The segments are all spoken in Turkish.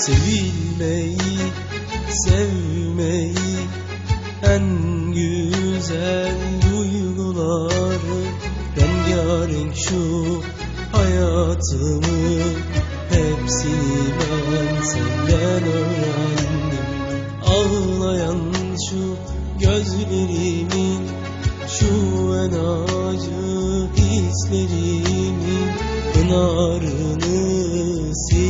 Sevilmeyi, sevmeyi en güzel duyguları Rengarenk şu hayatımı Hepsini ben senden öğrendim. Ağlayan şu gözlerimin Şu en acı hislerimin Pınarını silmeyi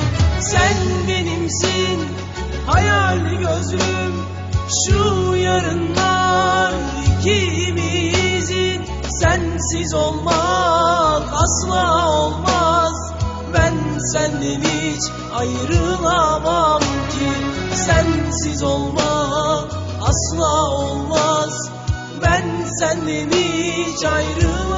Sen benimsin hayali gözlüm Şu yarınlar ikimizin. Sensiz olmak asla olmaz. Ben senden hiç ayrılamam ki. Sensiz olmak asla olmaz. Ben senden hiç ayrılamam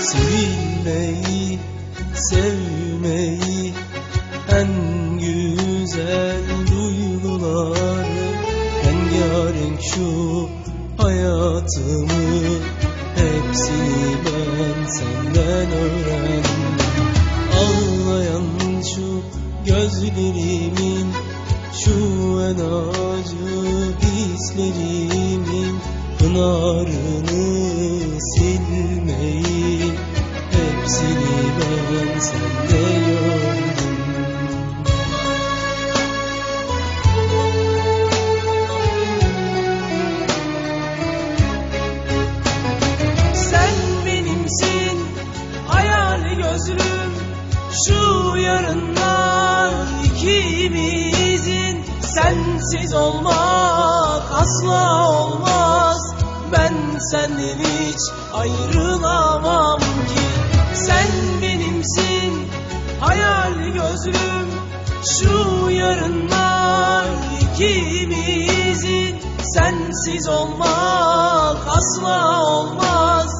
Sevilmeyi, sevmeyi en güzel duyguları Rengarenk şu hayatımı Hepsini ben senden öğrendim. Ağlayan şu gözlerimin Şu en acı hislerimin Pınarını silmeyi gözlüm. Şu yarınlar ikimizin Sensiz olmak asla olmaz. Ben senden hiç ayrılamam ki. Sen hayali gözlüm Şu yarınlar ikimizin. Sensiz olmak asla olmaz.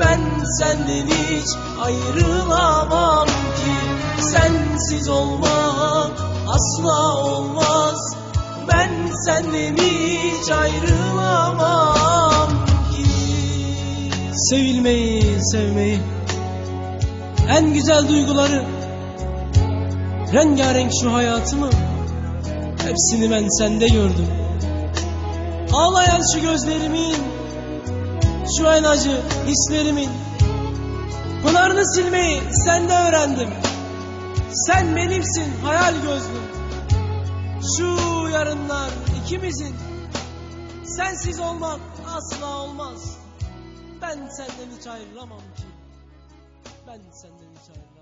Ben senden hiç ayrılamam ki. Sensiz olmak asla olmaz. Ben senden hiç ayrılamam ki. Sevilmeyi, sevmeyi En güzel duyguları Rengarenk şu hayatımı. Hepsini ben sende gördüm. Ağlayan şu gözlerimin Şu en acı hislerimin. Pınarını silmeyi sende öğrendim. Sen benimsin hayal gözlüm. Şu yarınlar ikimizin. Sensiz olmak asla olmaz. Ben senden hiç ayrılamam ki. Ben senden hiç ayrılamam